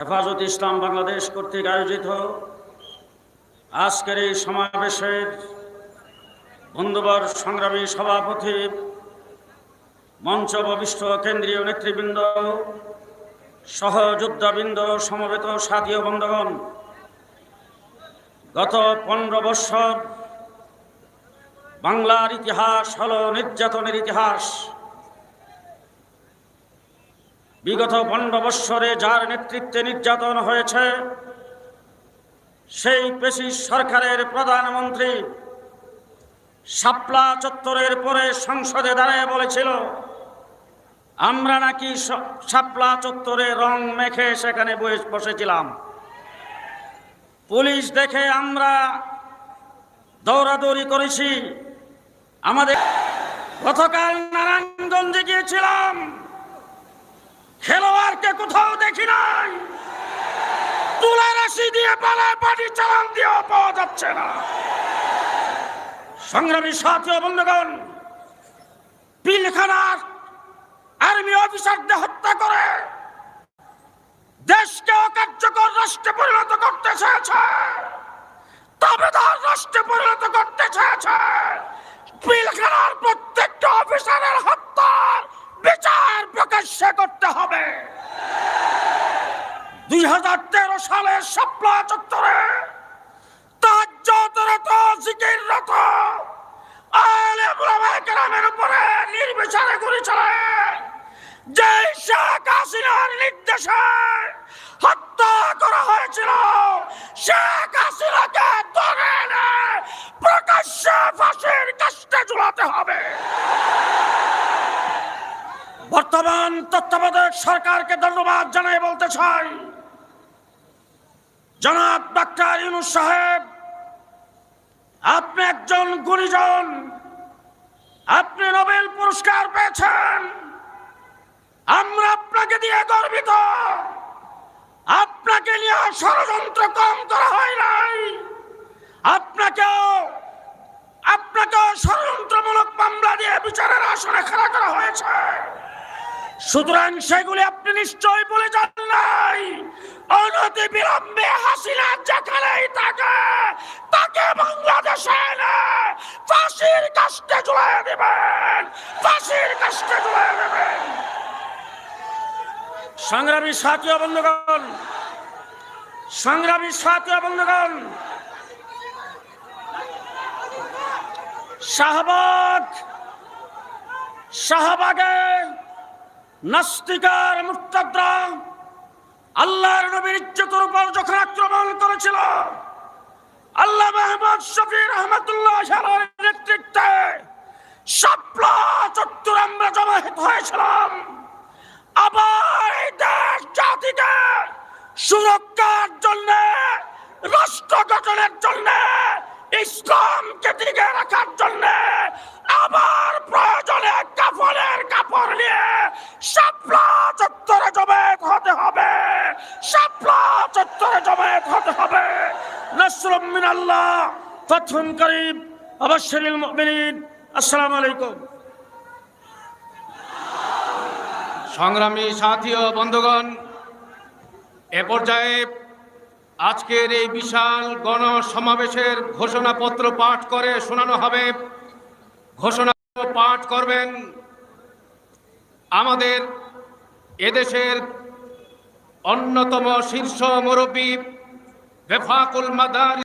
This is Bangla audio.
হেফাজত ইসলাম বাংলাদেশ কর্তৃক আয়োজিত আজকের এই সমাবেশের বন্ধুবর সংগ্রামী সভাপতি, মঞ্চ ববিষ্ঠ কেন্দ্রীয় নেতৃবৃন্দ, সহযোদ্ধাবৃন্দ, সমবেত সাথী বন্ধুগণ, গত পনেরো বৎসর বাংলার ইতিহাস হল নির্যাতনের ইতিহাস। বিগত পনেরো বৎসরে যার নেতৃত্বে নির্যাতন হয়েছে, সেই পেশি সরকারের প্রধানমন্ত্রী শাপলা চত্বরের পরে সংসদে দাঁড়ায় বলেছিল, আমরা নাকি শাপলা চত্বরে রং মেখে সেখানে বসে- বসেছিলাম। পুলিশ দেখে আমরা দৌড়াদৌড়ি করেছি। আমাদের গতকাল নারায়ণগঞ্জে গিয়েছিলাম। খেলোয়াড়কে কোথাও দেখি নাই। তুলা রাশি দিয়ে পালায় পাটি চালান দিয়েও পাওয়া যাচ্ছে না। সংগ্রামী সাথী বন্ধুগণ, পিলখানার আর্মি অফিসারদের হত্যা করে দেশকে অকার্যকর রাষ্ট্রে পরিণত করতে চেয়েছে। দাবেদার রাষ্ট্রে পরিণত করতে চেয়েছে। পিলখানার প্রত্যেকটা অফিসারের হত্যার বিচার প্রকাশ্যে করতে হবে দুই হাজার তেরো সালের শাপলা চত্বরে তাজ্জতরত জিকিররত আলে মুলামায়ে কেরামের উপরে নির্বিচারে গুলি চালায়। যে শেখ হাসিনার নির্দেশে হত্যা করা হয়েছিল, শেখ হাসিনাকে ধরে এনে প্রকাশ্যে ফাঁসির কাষ্টে ঝুলাতে হবে। বর্তমান তত্ত্বাবধায়ক সরকারকে ধন্যবাদ জানাই বলতে চাই। জনাব ডাক্তার সাহেব, আপনি একজন গুণীজন, আপনি নোবেল পুরস্কার পেয়েছেন। আমরা আপনাকে দিয়ে গর্বিত। আপনাকে নিয়ে ষড়যন্ত্র কম করা হয় নাই। আপনাকেও আপনাকেও ষড়যন্ত্রমূলক মামলা দিয়ে বিচারের আসনে খাড়া করা হয়েছে। সুতরাং সেগুলি আপনি নিশ্চয়ই বলে যান নাই। অনতি বিলম্বে হাসিনা যেখানেই থাকে, তাকে বাংলাদেশে এনে ফাঁসির কাষ্টে ঝুলাই দেবেন। ফাঁসির কাষ্টে ঝুলাই দেবেন। সংগ্রামী সাথী বন্ধুগণ, সংগ্রামী সাথী বন্ধুগণ, শাহবাগ, শাহবাগে নাস্তিকার মুক্তাদ্রা আল্লাহর নবীর ইজ্জতের উপর যখন আক্রমণ করেছিল, আল্লাহ মাহমুদ শফি রহমতুল্লাহ নেতৃত্বে শাপলা চত্বর আমরা জমায়েত হয়েছিলাম। আবার এই দেশ জাতিকে সুরক্ষার জন্য, রাষ্ট্র গঠনের জন্য, ইসলামকে দিকে রাখার জন্য আবার প্রয়োজনে কাফনের কাপড় নিয়ে চত্বরে জমায়েত হতে হবে। শাপলা চত্বরে জমায়েত হতে হবে। নসরুম মিনাল্লাহ, ফাতহুন করিম আবাশশিরিল মুমিনিন। আসসালামু আলাইকুম। সংগ্রামী সাথী ও বন্ধুগণ, এ পর্যায়ে আজকের এই বিশাল গণ সমাবেশের ঘোষণাপত্র পাঠ করে শোনানো হবে। ঘোষণা পাঠ করবেন আমাদের এদেশের অন্যতম শীর্ষ মুরব্বী বেফাকুল মাদার